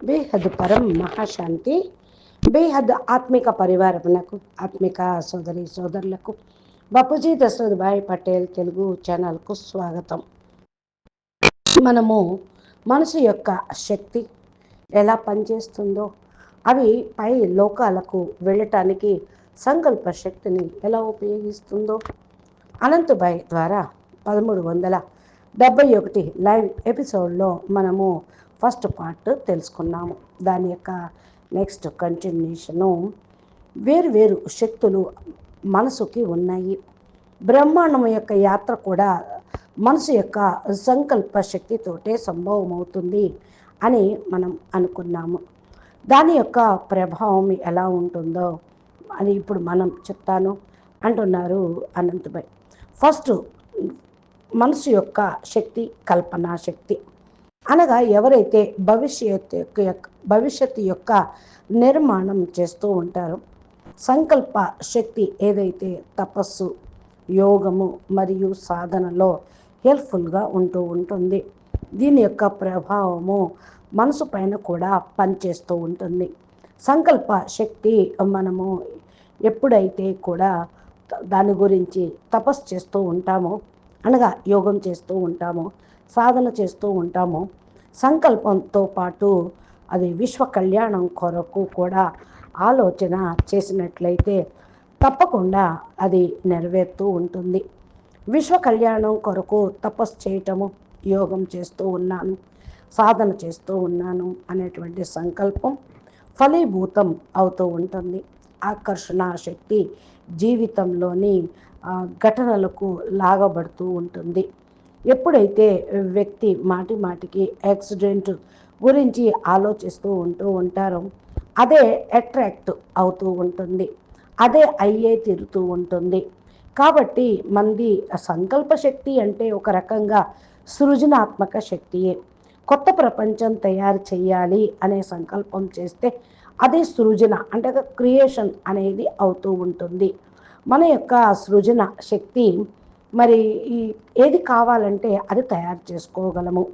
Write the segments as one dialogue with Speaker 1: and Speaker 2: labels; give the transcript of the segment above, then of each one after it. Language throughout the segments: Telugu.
Speaker 1: బేహద్ పరం మహాశాంతి బేహద్ ఆత్మిక పరివారమునకు ఆత్మిక సోదరి సోదరులకు బాపూజీ దశరథ్ భాయ్ పటేల్ తెలుగు ఛానల్కు స్వాగతం. మనము మనసు యొక్క శక్తి ఎలా పనిచేస్తుందో అవి పై లోకాలకు వెళ్ళటానికి సంకల్ప శక్తిని ఎలా ఉపయోగిస్తుందో అనంతభాయ్ ద్వారా పదమూడు వందల డెబ్బై ఒకటి లైవ్ ఎపిసోడ్లో మనము ఫస్ట్ పార్ట్ తెలుసుకున్నాము. దాని యొక్క నెక్స్ట్ కంటిన్యూషను వేరు వేరు శక్తులు మనసుకి ఉన్నాయి. బ్రహ్మాండం యొక్క యాత్ర కూడా మనసు యొక్క సంకల్ప శక్తితోటే సంభవం అవుతుంది అని మనం అనుకున్నాము. దాని యొక్క ప్రభావం ఎలా ఉంటుందో అని ఇప్పుడు మనం చెప్తాను అంటున్నారు అనంతభాయ్ ఫస్ట్ మనసు యొక్క శక్తి కల్పనా శక్తి. అనగా ఎవరైతే భవిష్యత్ యొక్క భవిష్యత్తు యొక్క నిర్మాణం చేస్తూ ఉంటారో సంకల్ప శక్తి ఏదైతే తపస్సు యోగము మరియు సాధనలో హెల్ప్ఫుల్గా ఉంటూ ఉంటుంది. దీని యొక్క ప్రభావము మనసు పైన కూడా పనిచేస్తూ ఉంటుంది. సంకల్ప శక్తి మనము ఎప్పుడైతే కూడా దాని గురించి తపస్సు చేస్తూ ఉంటామో అనగా యోగం చేస్తూ ఉంటామో సాధన చేస్తూ ఉంటామో. సంకల్పంతో పాటు అది విశ్వ కళ్యాణం కొరకు కూడా ఆలోచన చేసినట్లయితే తప్పకుండా అది నెరవేరుతూ ఉంటుంది. విశ్వ కళ్యాణం కొరకు తపస్సు చేయటము యోగం చేస్తూ ఉన్నాను సాధన చేస్తూ ఉన్నాను అనేటువంటి సంకల్పం ఫలీభూతం అవుతూ ఉంటుంది. ఆకర్షణ శక్తి జీవితంలోని ఘటనలకు లాగబడుతూ ఉంటుంది. ఎప్పుడైతే వ్యక్తి మాటి మాటికి యాక్సిడెంట్ గురించి ఆలోచిస్తూ ఉంటూ ఉంటారో అదే అట్రాక్ట్ అవుతూ ఉంటుంది. అదే అయ్యే తిరుగుతూ ఉంటుంది. కాబట్టి మంది సంకల్ప శక్తి అంటే ఒక రకంగా సృజనాత్మక శక్తియే. కొత్త ప్రపంచం తయారు చేయాలి అనే సంకల్పం చేస్తే అదే సృజన అంటే క్రియేషన్ అనేది అవుతూ ఉంటుంది. మన యొక్క సృజన శక్తి మరి ఈ ఏది కావాలంటే అది తయారు చేసుకోగలము.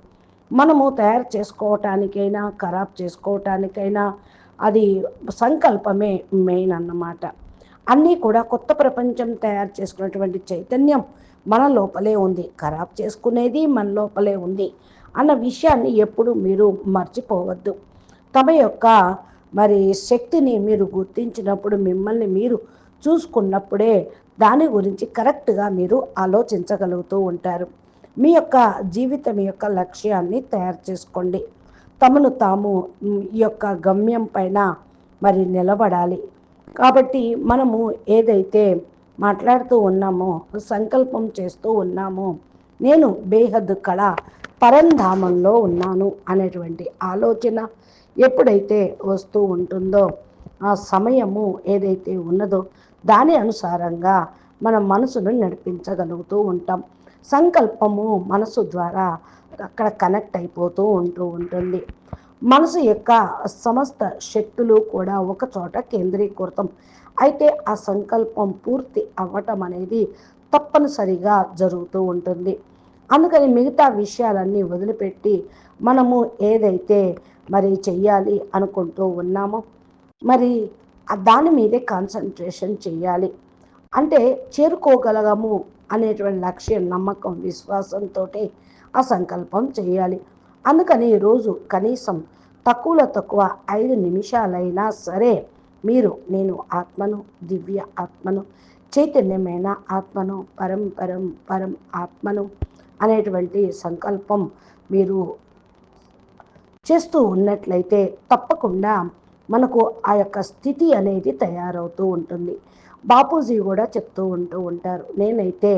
Speaker 1: మనము తయారు చేసుకోవటానికైనా ఖరాబ్ చేసుకోవటానికైనా అది సంకల్పమే మెయిన్ అన్నమాట. అన్నీ కూడా కొత్త ప్రపంచం తయారు చేసుకున్నటువంటి చైతన్యం మన లోపలే ఉంది. ఖరాబ్ చేసుకునేది మన లోపలే ఉంది అన్న విషయాన్ని ఎప్పుడు మీరు మర్చిపోవద్దు. తమ యొక్క మరి శక్తిని మీరు గుర్తించినప్పుడు మిమ్మల్ని మీరు చూసుకున్నప్పుడే దాని గురించి కరెక్ట్గా మీరు ఆలోచించగలుగుతూ ఉంటారు. మీ యొక్క జీవితం యొక్క లక్ష్యాన్ని తయారు చేసుకోండి. తమను తాము ఈ యొక్క గమ్యం పైన మరి నిలబడాలి. కాబట్టి మనము ఏదైతే మాట్లాడుతూ ఉన్నామో సంకల్పం చేస్తూ ఉన్నామో నేను బేహద్ కళ పరంధామంలో ఉన్నాను అనేటువంటి ఆలోచన ఎప్పుడైతే వస్తూ ఉంటుందో ఆ సమయము ఏదైతే ఉన్నదో దాని అనుసారంగా మన మనసును నడిపించగలుగుతూ ఉంటాం. సంకల్పము మనసు ద్వారా అక్కడ కనెక్ట్ అయిపోతూ ఉంటూ ఉంటుంది. మనసు యొక్క సమస్త శక్తులు కూడా ఒక చోట కేంద్రీకృతం. అయితే ఆ సంకల్పం పూర్తి అవ్వటం అనేది తప్పనిసరిగా జరుగుతూ ఉంటుంది. అందుకని మిగతా విషయాలన్నీ వదిలిపెట్టి మనము ఏదైతే మరి చెయ్యాలి అనుకుంటూ ఉన్నామో మరి దాని మీదే కాన్సన్ట్రేషన్ చేయాలి. అంటే చేరుకోగలగము అనేటువంటి లక్ష్యం నమ్మకం విశ్వాసంతో ఆ సంకల్పం చేయాలి. అందుకని రోజు కనీసం తక్కువలో తక్కువ ఐదు నిమిషాలైనా సరే మీరు నేను ఆత్మను దివ్య ఆత్మను చైతన్యమైన ఆత్మను పరం పరం పరం ఆత్మను అనేటువంటి సంకల్పం మీరు చేస్తూ ఉన్నట్లయితే తప్పకుండా మనకు ఆ యొక్క స్థితి అనేది తయారవుతూ ఉంటుంది. బాపూజీ కూడా చెప్తూ ఉంటూ ఉంటారు నేనైతే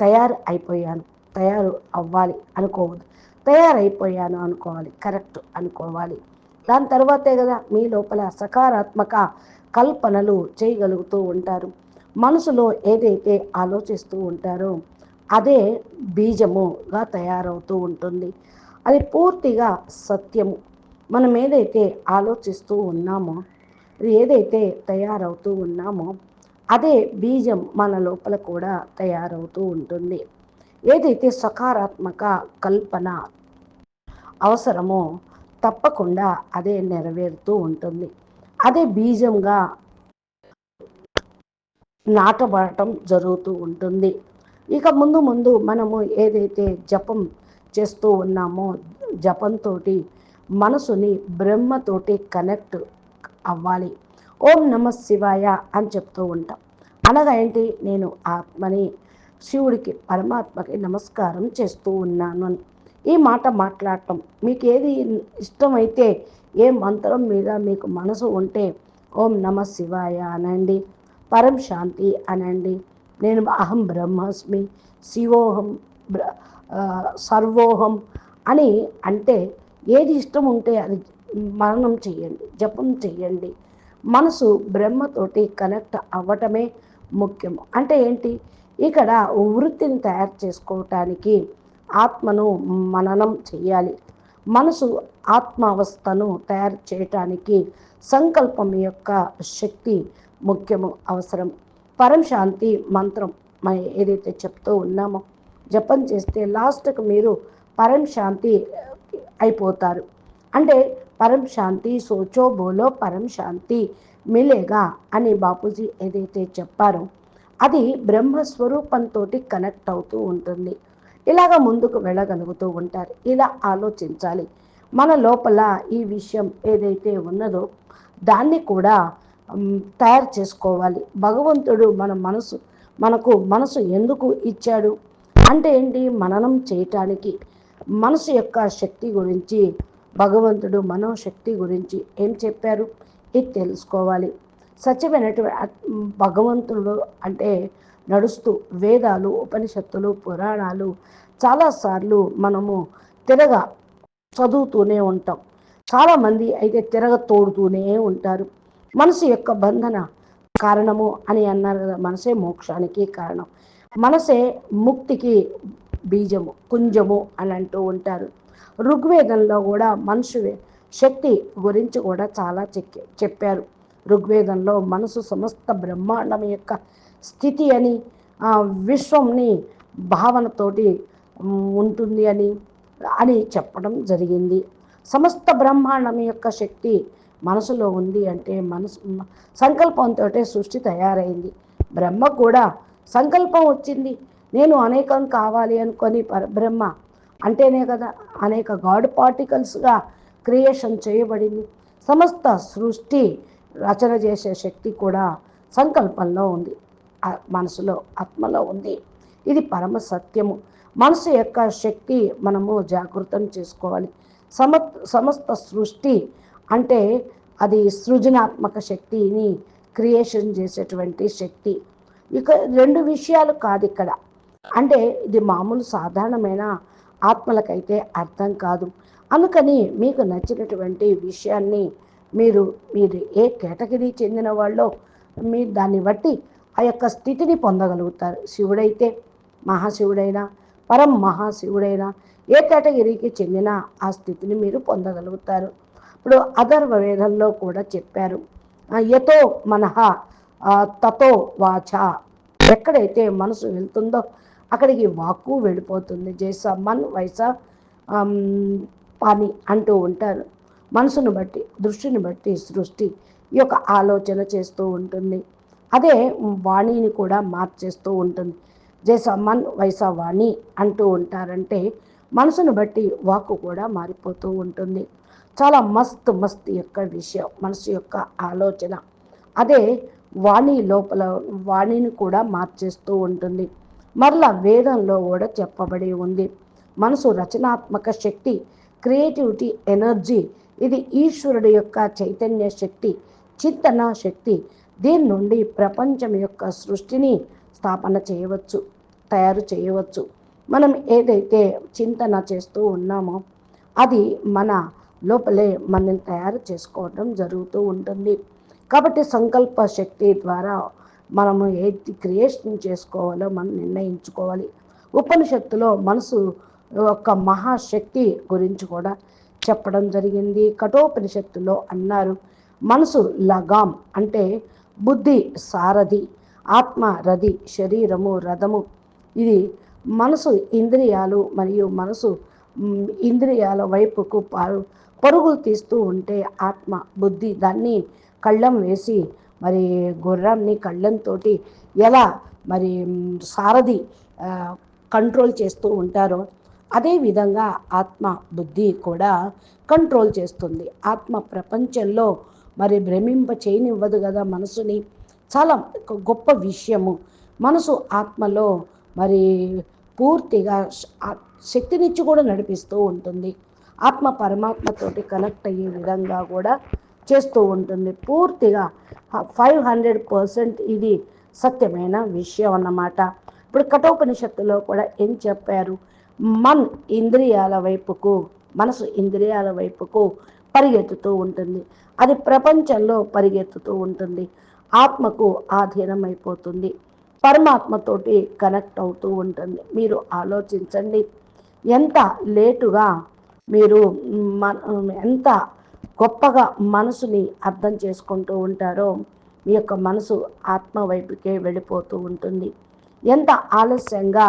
Speaker 1: తయారు అయిపోయాను తయారు అవ్వాలి అనుకోవద్దు తయారైపోయాను అనుకోవాలి కరెక్ట్ అనుకోవాలి. దాని తర్వాతే కదా మీ లోపల సకారాత్మక కల్పనలు చేయగలుగుతూ ఉంటారు. మనసులో ఏదైతే ఆలోచిస్తూ ఉంటారో అదే బీజముగా తయారవుతూ ఉంటుంది. అది పూర్తిగా సత్యము మనం ఏదైతే ఆలోచిస్తూ ఉన్నామో ఏదైతే తయారవుతూ ఉన్నామో అదే బీజం మన లోపల కూడా తయారవుతూ ఉంటుంది. ఏదైతే సకారాత్మక కల్పన అవసరమో తప్పకుండా అదే నెరవేరుతూ ఉంటుంది. అదే బీజంగా నాటబడటం జరుగుతూ ఉంటుంది. ఇక ముందు ముందు మనము ఏదైతే జపం చేస్తూ ఉన్నామో జపంతో మనసుని బ్రహ్మతోటి కనెక్ట్ అవ్వాలి. ఓం నమ శివాయ అని చెప్తూ ఉంటాం. అనగా ఏంటి? నేను ఆత్మని శివుడికి పరమాత్మకి నమస్కారం చేస్తూ ఉన్నాను అని. ఈ మాట మాట్లాడటం మీకు ఏది ఇష్టమైతే ఏ మంత్రం మీద మీకు మనసు ఉంటే ఓం నమ శివాయ అనండి. పరం శాంతి అనండి. నేను అహం బ్రహ్మస్మి శివోహం సర్వోహం అని అంటే ఏది ఇష్టం ఉంటే అది మననం చెయ్యండి జపం చెయ్యండి. మనసు బ్రహ్మతోటి కనెక్ట్ అవ్వటమే ముఖ్యము అంటే ఏంటి? ఇక్కడ వృత్తిని తయారు చేసుకోవటానికి ఆత్మను మననం చేయాలి మనసు ఆత్మావస్థను తయారు చేయటానికి సంకల్పం యొక్క శక్తి ముఖ్యము అవసరం. పరం శాంతి మంత్రం మనం ఏదైతే చెప్తూ ఉన్నామో జపం చేస్తే లాస్ట్కి మీరు పరం శాంతి అయిపోతారు. అంటే పరం శాంతి సోచో బోలో పరం శాంతి మిలేగా అని బాపూజీ ఏదైతే చెప్పారో అది బ్రహ్మస్వరూపంతో కనెక్ట్ అవుతూ ఉంటుంది. ఇలాగ ముందుకు వెళ్ళగలుగుతూ ఉంటారు. ఇలా ఆలోచించాలి. మన లోపల ఈ విషయం ఏదైతే ఉన్నదో దాన్ని కూడా తయారు చేసుకోవాలి. భగవంతుడు మన మనసు మనకు మనసు ఎందుకు ఇచ్చాడు? అంటే ఏంటి? మననం చేయటానికి. మనసు యొక్క శక్తి గురించి భగవంతుడు మనోశక్తి గురించి ఏం చెప్పారు? ఇది తెలుసుకోవాలి. సత్యమైనటువంటి భగవంతుడు అంటే నడుస్తూ వేదాలు ఉపనిషత్తులు పురాణాలు చాలాసార్లు మనము తిరగ చదువుతూనే ఉంటాం. చాలామంది అయితే తిరగ తోడుతూనే ఉంటారు. మనసు యొక్క బంధన కారణము అని అన్నారు కదా మనసే మోక్షానికి కారణం. మనసే ముక్తికి బీజము కుంజము అని అంటూ ఉంటారు. ఋగ్వేదంలో కూడా మనుషు శక్తి గురించి కూడా చాలా చెప్పారు. ఋగ్వేదంలో మనసు సమస్త బ్రహ్మాండం యొక్క స్థితి అని విశ్వంని భావనతోటి ఉంటుంది అని అని చెప్పడం జరిగింది. సమస్త బ్రహ్మాండం యొక్క శక్తి మనసులో ఉంది అంటే మనసు సంకల్పంతో సృష్టి తయారైంది. బ్రహ్మ కూడా సంకల్పం వచ్చింది. నేను అనేకం కావాలి అనుకొని పరబ్రహ్మ అంటేనే కదా అనేక గాడ్ పార్టికల్స్గా క్రియేషన్ చేయబడింది. సమస్త సృష్టి రచన చేసే శక్తి కూడా సంకల్పంలో ఉంది. మనసులో ఆత్మలో ఉంది. ఇది పరమ సత్యము. మనసు యొక్క శక్తి మనము జాగృతం చేసుకోవాలి. సమ సమస్త సృష్టి అంటే అది సృజనాత్మక శక్తిని క్రియేషన్ చేసేటువంటి శక్తి. ఇక రెండు విషయాలు కాదు ఇక్కడ. అంటే ఇది మామూలు సాధారణమైన ఆత్మలకైతే అర్థం కాదు. అందుకని మీకు నచ్చినటువంటి విషయాన్ని మీరు మీరు ఏ కేటగిరీ చెందిన వాళ్ళో మీరు దాన్ని బట్టి ఆ యొక్క స్థితిని పొందగలుగుతారు. శివుడైతే మహాశివుడైనా పరం మహాశివుడైనా ఏ కేటగిరీకి చెందిన ఆ స్థితిని మీరు పొందగలుగుతారు. ఇప్పుడు అధర్వ వేదంలో కూడా చెప్పారు యతో మనహ తతో వాచ. ఎక్కడైతే మనసు వెళ్తుందో అక్కడికి వాక్కు వెళ్ళిపోతుంది. జైస మన్ వైస పని అంటూ ఉంటారు. మనసును బట్టి దృష్టిని బట్టి సృష్టి ఈ యొక్క ఆలోచన చేస్తూ ఉంటుంది. అదే వాణిని కూడా మార్చేస్తూ ఉంటుంది. జైస మన్ వైస వాణి అంటూ ఉంటారంటే మనసును బట్టి వాక్కు కూడా మారిపోతూ ఉంటుంది. చాలా మస్తు మస్తు యొక్క విషయం మనసు యొక్క ఆలోచన. అదే వాణి లోపల వాణిని కూడా మార్చేస్తూ ఉంటుంది. మరలా వేదంలో కూడా చెప్పబడి ఉంది. మనసు రచనాత్మక శక్తి క్రియేటివిటీ ఎనర్జీ ఇది ఈశ్వరుడు యొక్క చైతన్య శక్తి చింతన శక్తి. దీని నుండి ప్రపంచం యొక్క సృష్టిని స్థాపన చేయవచ్చు తయారు చేయవచ్చు. మనం ఏదైతే చింతన చేస్తూ ఉన్నామో అది మన లోపలే మనం తయారు చేసుకోవడం జరుగుతూ ఉంటుంది. కాబట్టి సంకల్ప శక్తి ద్వారా మనము ఏది క్రియేషన్ చేసుకోవాలో మనం నిర్ణయించుకోవాలి. ఉపనిషత్తులో మనసు యొక్క మహాశక్తి గురించి కూడా చెప్పడం జరిగింది. కఠోపనిషత్తులో అన్నారు మనసు లగాం అంటే బుద్ధి సారథి ఆత్మ రథి శరీరము రథము. ఇది మనసు ఇంద్రియాలు మరియు మనసు ఇంద్రియాల వైపుకు పరుగులు తీస్తూ ఉంటే ఆత్మ బుద్ధి దాన్ని కళ్ళం వేసి మరి గుర్రాన్ని కళ్ళంతో ఎలా మరి సారథి కంట్రోల్ చేస్తూ ఉంటారో అదేవిధంగా ఆత్మ బుద్ధి కూడా కంట్రోల్ చేస్తుంది. ఆత్మ ప్రపంచంలో మరి భ్రమింప చేయనివ్వదు కదా మనసుని. చాలా గొప్ప విషయము. మనసు ఆత్మలో మరి పూర్తిగా శక్తినిచ్చి కూడా నడిపిస్తూ ఉంటుంది. ఆత్మ పరమాత్మతోటి కనెక్ట్ అయ్యే విధంగా కూడా చేస్తూ ఉంటుంది. పూర్తిగా ఫైవ్ హండ్రెడ్ పర్సెంట్ ఇది సత్యమైన విషయం అన్నమాట. ఇప్పుడు కఠోపనిషత్తులో కూడా ఏం చెప్పారు? మన్ ఇంద్రియాల వైపుకు మనసు ఇంద్రియాల వైపుకు పరిగెత్తుతూ ఉంటుంది. అది ప్రపంచంలో పరిగెత్తుతూ ఉంటుంది. ఆత్మకు ఆధీనమైపోతుంది. పరమాత్మతోటి కనెక్ట్ అవుతూ ఉంటుంది. మీరు ఆలోచించండి. ఎంత లేటుగా మీరు ఎంత గొప్పగా మనసుని అర్థం చేసుకుంటూ ఉంటారో మీ యొక్క మనసు ఆత్మ వైపుకే వెళ్ళిపోతూ ఉంటుంది. ఎంత ఆలస్యంగా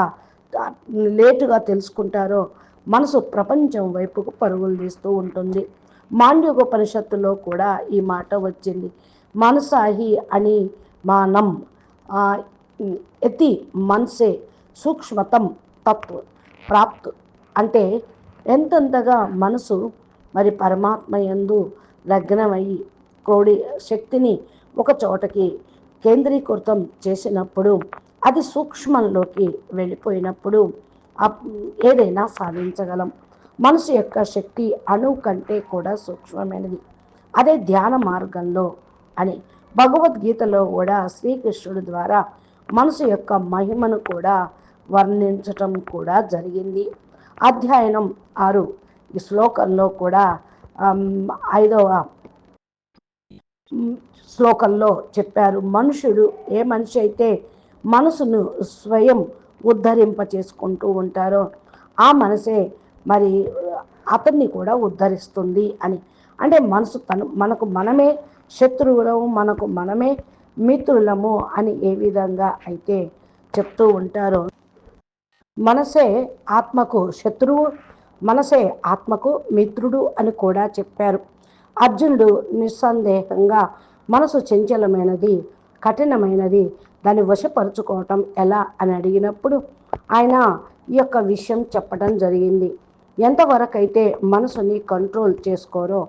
Speaker 1: లేటుగా తెలుసుకుంటారో మనసు ప్రపంచం వైపుకు పరుగులు తీస్తూ ఉంటుంది. మాండ్యోపనిషత్తులో కూడా ఈ మాట వచ్చింది. మనసాహి అని మానం ఎతి మనసే సూక్ష్మతం తత్వ ప్రాప్తు అంటే ఎంతెంతగా మనసు మరి పరమాత్మ ఎందు లగ్నమయ్యి కోడి శక్తిని ఒక చోటకి కేంద్రీకృతం చేసినప్పుడు అది సూక్ష్మంలోకి వెళ్ళిపోయినప్పుడు ఏదైనా సాధించగలం. మనసు యొక్క శక్తి అణువు కంటే కూడా సూక్ష్మమైనది. అదే ధ్యాన మార్గంలో అని భగవద్గీతలో కూడా శ్రీకృష్ణుడి ద్వారా మనసు యొక్క మహిమను కూడా వర్ణించటం కూడా జరిగింది. అధ్యయనం ఆరు ఈ శ్లోకంలో కూడా ఐదవ శ్లోకంలో చెప్పారు మనుషుడు ఏ మనిషి అయితే మనసును స్వయం ఉద్ధరింప చేసుకుంటూ ఉంటారో ఆ మనసే మరి అతన్ని కూడా ఉద్ధరిస్తుంది అని. అంటే మనసు తను మనకు మనమే శత్రువులము మనకు మనమే మిత్రులము అని ఏ విధంగా అయితే చెప్తూ ఉంటారో మనసే ఆత్మకు శత్రువు మనసే ఆత్మకు మిత్రుడు అని కూడా చెప్పారు. అర్జునుడు నిస్సందేహంగా మనసు చంచలమైనది కఠినమైనది దాన్ని వశపరుచుకోవటం ఎలా అని అడిగినప్పుడు ఆయన ఈ యొక్క విషయం చెప్పడం జరిగింది. ఎంతవరకు అయితే మనసుని కంట్రోల్ చేసుకోరో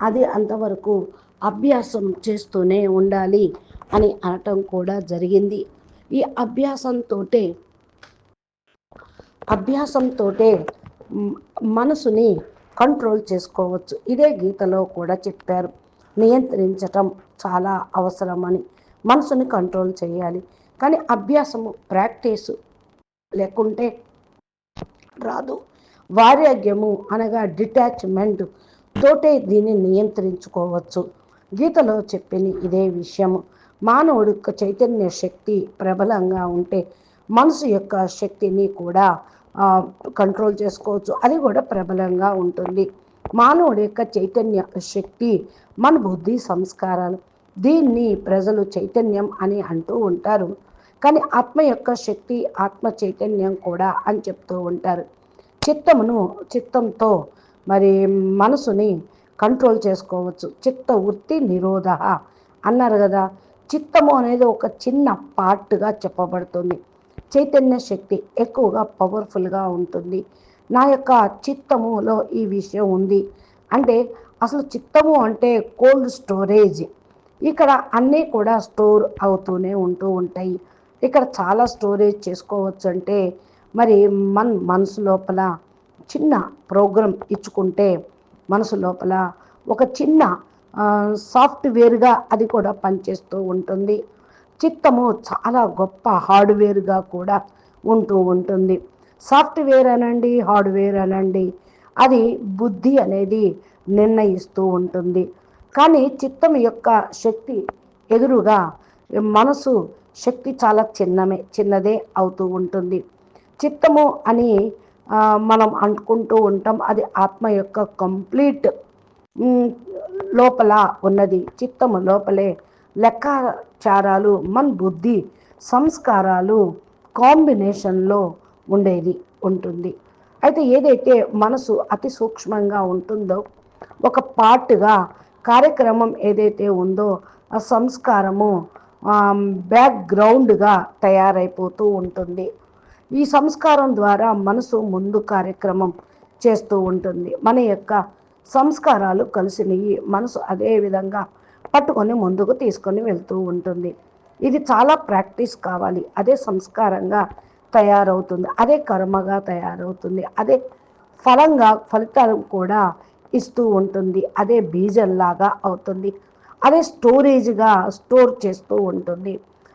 Speaker 1: అది అంతవరకు అభ్యాసం చేస్తూనే ఉండాలి అని అనటం కూడా జరిగింది. ఈ అభ్యాసంతో అభ్యాసంతో మనసుని కంట్రోల్ చేసుకోవచ్చు. ఇదే గీతలో కూడా చెప్పారు. నియంత్రించటం చాలా అవసరమని. మనసుని కంట్రోల్ చేయాలి. కానీ అభ్యాసము ప్రాక్టీసు లేకుంటే రాదు. వారాగ్యము అనగా డిటాచ్మెంట్ తోటే దీన్ని నియంత్రించుకోవచ్చు. గీతలో చెప్పిన ఇదే విషయము. మానవుడి యొక్క చైతన్య శక్తి ప్రబలంగా ఉంటే మనసు యొక్క శక్తిని కూడా కంట్రోల్ చేసుకోవచ్చు. అది కూడా ప్రబలంగా ఉంటుంది. మానవుడి యొక్క చైతన్య శక్తి మన బుద్ధి సంస్కారాలు దీన్ని ప్రజలు చైతన్యం అని అంటూ ఉంటారు. కానీ ఆత్మ యొక్క శక్తి ఆత్మ చైతన్యం కూడా అని చెప్తూ ఉంటారు. చిత్తమును చిత్తంతో మరి మనసుని కంట్రోల్ చేసుకోవచ్చు. చిత్త వృత్తి నిరోధ అన్నారు కదా. చిత్తము అనేది ఒక చిన్న పార్ట్గా చెప్పబడుతుంది. చైతన్య శక్తి ఎక్కువగా పవర్ఫుల్గా ఉంటుంది. నా యొక్క చిత్తములో ఈ విషయం ఉంది. అంటే అసలు చిత్తము అంటే కోల్డ్ స్టోరేజ్ ఇక్కడ అన్నీ కూడా స్టోర్ అవుతూనే ఉంటూ ఉంటాయి. ఇక్కడ చాలా స్టోరేజ్ చేసుకోవచ్చు అంటే మరి మన మనసు లోపల చిన్న ప్రోగ్రామ్ ఇచ్చుకుంటే మనసు లోపల ఒక చిన్న సాఫ్ట్వేర్గా అది కూడా పనిచేస్తూ ఉంటుంది. చిత్తము చాలా గొప్ప హార్డ్వేర్గా కూడా ఉంటూ ఉంటుంది. సాఫ్ట్వేర్ అనండి హార్డ్వేర్ అనండి అది బుద్ధి అనేది నిర్ణయిస్తూ ఉంటుంది. కానీ చిత్తం యొక్క శక్తి ఎదురుగా మనసు శక్తి చాలా చిన్నమే చిన్నదే అవుతూ ఉంటుంది. చిత్తము అని మనం అనుకుంటూ ఉంటాం అది ఆత్మ యొక్క కంప్లీట్ లోపల ఉన్నది. చిత్తము లోపలే లెక్కాచారాలు మన బుద్ధి సంస్కారాలు కాంబినేషన్లో ఉండేది ఉంటుంది. అయితే ఏదైతే మనసు అతి సూక్ష్మంగా ఉంటుందో ఒక పార్ట్గా కార్యక్రమం ఏదైతే ఉందో ఆ సంస్కారము బ్యాక్గ్రౌండ్గా తయారైపోతూ ఉంటుంది. ఈ సంస్కారం ద్వారా మనసు ముందు కార్యక్రమం చేస్తూ ఉంటుంది. మన యొక్క సంస్కారాలు కలిసినవి మనసు అదే విధంగా పట్టుకొని ముందుకు తీసుకొని వెళ్తూ ఉంటుంది. ఇది చాలా ప్రాక్టీస్ కావాలి. అదే సంస్కారంగా తయారవుతుంది. అదే కర్మగా తయారవుతుంది. అదే ఫలంగా ఫలితాలు కూడా ఇస్తూ ఉంటుంది. అదే బీజంలాగా అవుతుంది. అదే స్టోరేజ్గా స్టోర్ చేస్తూ ఉంటుంది.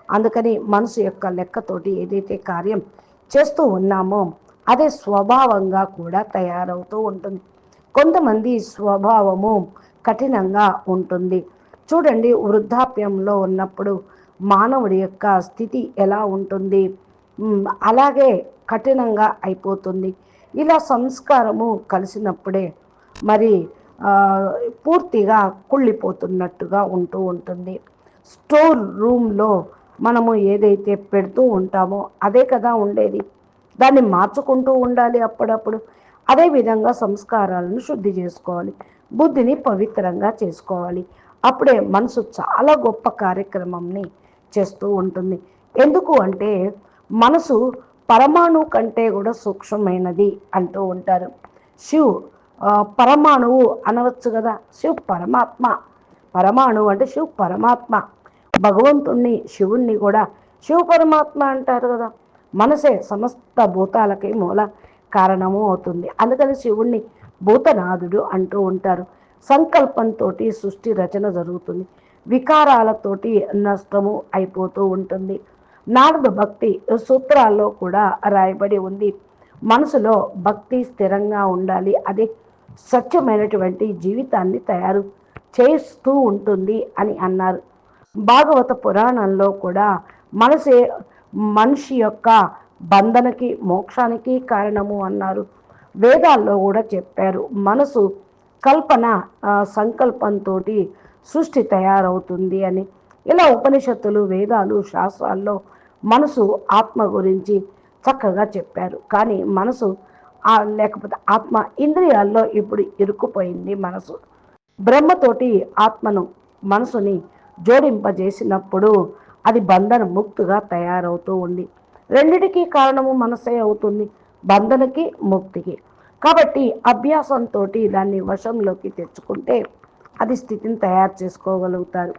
Speaker 1: అందుకని మనసు యొక్క లెక్కతోటి ఏదైతే కార్యం చేస్తూ ఉన్నామో అదే స్వభావంగా కూడా తయారవుతూ ఉంటుంది. కొంతమంది స్వభావము కఠినంగా ఉంటుంది. చూడండి వృద్ధాప్యంలో ఉన్నప్పుడు మానవుడి యొక్క స్థితి ఎలా ఉంటుంది? అలాగే కఠినంగా అయిపోతుంది. ఇలా సంస్కారము కలిసినప్పుడే మరి పూర్తిగా కుళ్ళిపోతున్నట్టుగా ఉంటూ ఉంటుంది. స్టోర్ రూమ్లో మనము ఏదైతే పెడుతూ ఉంటామో అదే కదా ఉండేది. దాన్ని మార్చుకుంటూ ఉండాలి అప్పుడప్పుడు. అదేవిధంగా సంస్కారాలను శుద్ధి చేసుకోవాలి. బుద్ధిని పవిత్రంగా చేసుకోవాలి. అప్పుడే మనసు చాలా గొప్ప కార్యక్రమంని చేస్తూ ఉంటుంది. ఎందుకు అంటే మనసు పరమాణు కంటే కూడా సూక్ష్మమైనది అంటూ ఉంటారు. శివ్ పరమాణువు అనవచ్చు కదా. శివ్ పరమాత్మ. పరమాణువు అంటే శివ్ పరమాత్మ. భగవంతుణ్ణి శివుణ్ణి కూడా శివ పరమాత్మ అంటారు కదా. మనసే సమస్త భూతాలకి మూల కారణము అవుతుంది. అందుకని శివుణ్ణి భూతనాథుడు అంటూ ఉంటారు. సంకల్పంతో సృష్టి రచన జరుగుతుంది. వికారాలతోటి నష్టము అయిపోతూ ఉంటుంది. నారద భక్తి సూత్రాల్లో కూడా రాయబడి ఉంది. మనసులో భక్తి స్థిరంగా ఉండాలి. అదే సత్యమైనటువంటి జీవితాన్ని తయారు చేస్తూ ఉంటుంది అని అన్నారు. భాగవత పురాణంలో కూడా మనసే మనిషి యొక్క బంధనకి మోక్షానికి కారణము అన్నారు. వేదాల్లో కూడా చెప్పారు. మనసు కల్పన సంకల్పంతో సృష్టి తయారవుతుంది అని. ఇలా ఉపనిషత్తులు వేదాలు శాస్త్రాల్లో మనసు ఆత్మ గురించి చక్కగా చెప్పారు. కానీ మనసు లేకపోతే ఆత్మ ఇంద్రియాల్లో ఇప్పుడు ఇరుక్కుపోయింది మనసు. బ్రహ్మతోటి ఆత్మను మనసుని జోడింపజేసినప్పుడు అది బంధన ముక్తిగా తయారవుతూ ఉంది. రెండిటికీ కారణము మనసే అవుతుంది. బంధనకి ముక్తికి. కాబట్టి అభ్యాసంతో దాన్ని వశంలోకి తెచ్చుకుంటే అది స్థితిని తయారు చేసుకోగలుగుతారు.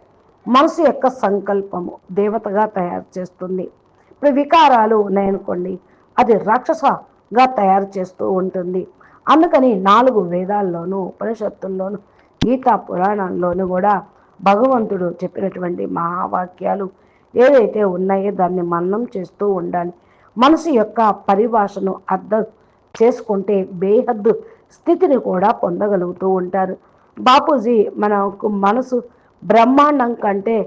Speaker 1: మనసు యొక్క సంకల్పము దేవతగా తయారు చేస్తుంది. ఇప్పుడు వికారాలు ఉన్నాయనుకోండి అది రాక్షసగా తయారు చేస్తూ ఉంటుంది. అందుకని నాలుగు వేదాల్లోనూ ఉపనిషత్తుల్లోనూ గీతా పురాణాల్లోనూ కూడా భగవంతుడు చెప్పినటువంటి మహావాక్యాలు ఏదైతే ఉన్నాయో దాన్ని మన్నం చేస్తూ ఉండాలి. మనసు యొక్క పరిభాషను అర్థం చేసుకుంటే బేహద్దు స్థితిని కూడా పొందగలుగుతూ ఉంటారు. బాపూజీ మనకు మనసు బ్రహ్మాండం కంటే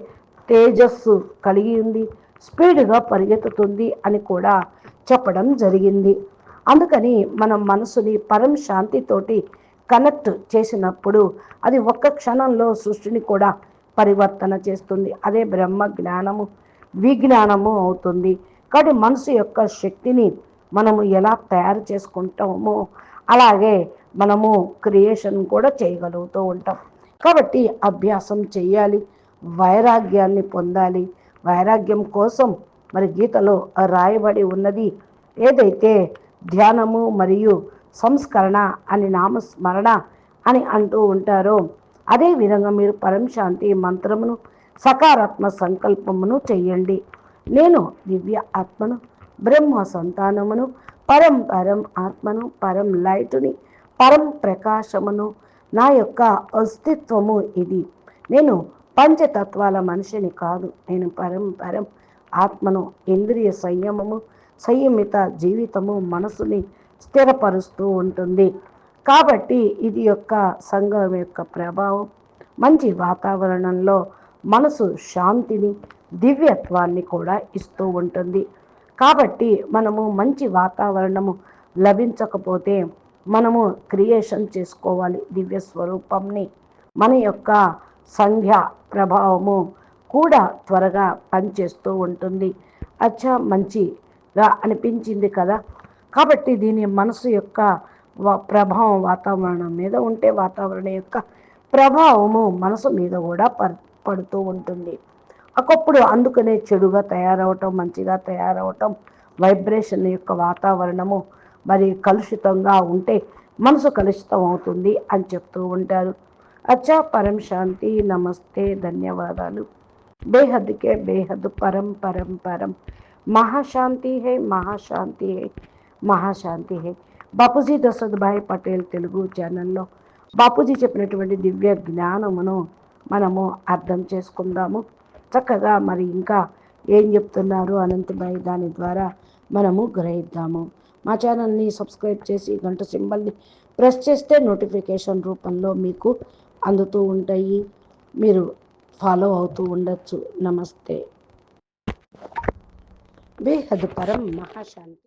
Speaker 1: తేజస్సు కలిగి ఉంది స్పీడ్గా పరిగెత్తుతుంది అని కూడా చెప్పడం జరిగింది. అందుకని మనం మనసుని పరం శాంతితోటి కనెక్ట్ చేసినప్పుడు అది ఒక్క క్షణంలో సృష్టిని కూడా పరివర్తన చేస్తుంది. అదే బ్రహ్మ జ్ఞానము విజ్ఞానము అవుతుంది. కాబట్టి మనసు యొక్క శక్తిని మనము ఎలా తయారు చేసుకుంటామో అలాగే మనము క్రియేషన్ కూడా చేయగలుగుతూ ఉంటాం. కాబట్టి అభ్యాసం చేయాలి వైరాగ్యాన్ని పొందాలి. వైరాగ్యం కోసం మరి గీతలో రాయబడి ఉన్నది ఏదైతే ధ్యానము మరియు సంస్కరణ అని నామస్మరణ అని అంటూ ఉంటారో అదే విధంగా మీరు పరంశాంతి మంత్రమును సకారాత్మ సంకల్పమును చేయండి. నేను దివ్య ఆత్మను బ్రహ్మ సంతానమును పరం పరం ఆత్మను పరం లైటుని పరం ప్రకాశమును నా యొక్క అస్తిత్వము ఇది. నేను పంచతత్వాల మనిషిని కాదు. నేను పరం పరం ఆత్మను ఇంద్రియ సంయమము సంయమిత జీవితము మనసుని స్థిరపరుస్తూ ఉంటుంది. కాబట్టి ఇది యొక్క సంఘం యొక్క ప్రభావం. మంచి వాతావరణంలో మనసు శాంతిని దివ్యత్వాన్ని కూడా ఇస్తూ ఉంటుంది. కాబట్టి మనము మంచి వాతావరణము లభించకపోతే మనము క్రియేషన్ చేసుకోవాలి దివ్య స్వరూపంని. మన యొక్క సంధ్య ప్రభావము కూడా త్వరగా పనిచేస్తూ ఉంటుంది. అచ్చా మంచిగా అనిపించింది కదా. కాబట్టి దీని మనసు యొక్క ప్రభావం వాతావరణం మీద ఉంటే వాతావరణం యొక్క ప్రభావము మనసు మీద కూడా పడుతూ ఉంటుంది. ఒకప్పుడు అందుకనే చెడుగా తయారవటం మంచిగా తయారవటం వైబ్రేషన్ యొక్క వాతావరణము మరి కలుషితంగా ఉంటే మనసు కలుషితం అవుతుంది అని చెప్తూ ఉంటారు. అచ్చా పరం శాంతి నమస్తే ధన్యవాదాలు. బేహద్కే బేహద్ పరం పరం పరం. మహాశాంతి హే మహాశాంతి హే మహాశాంతి హే. బాపూజీ దశరథభాయ్ పటేల్ తెలుగు ఛానల్లో బాపూజీ చెప్పినటువంటి దివ్య జ్ఞానమును మనము అర్థం చేసుకుందాము. చక్కగా మరి ఇంకా ఏం చెప్తున్నారు అనంతభాయ్ దాని ద్వారా మనము గ్రహిద్దాము. మా ఛానల్ని సబ్స్క్రైబ్ చేసి గంట సింబల్ని ప్రెస్ చేస్తే నోటిఫికేషన్ రూపంలో మీకు అందుతూ ఉంటాయి. మీరు ఫాలో అవుతూ ఉండొచ్చు. నమస్తే. బేహద్ పరం మహాశాంతి.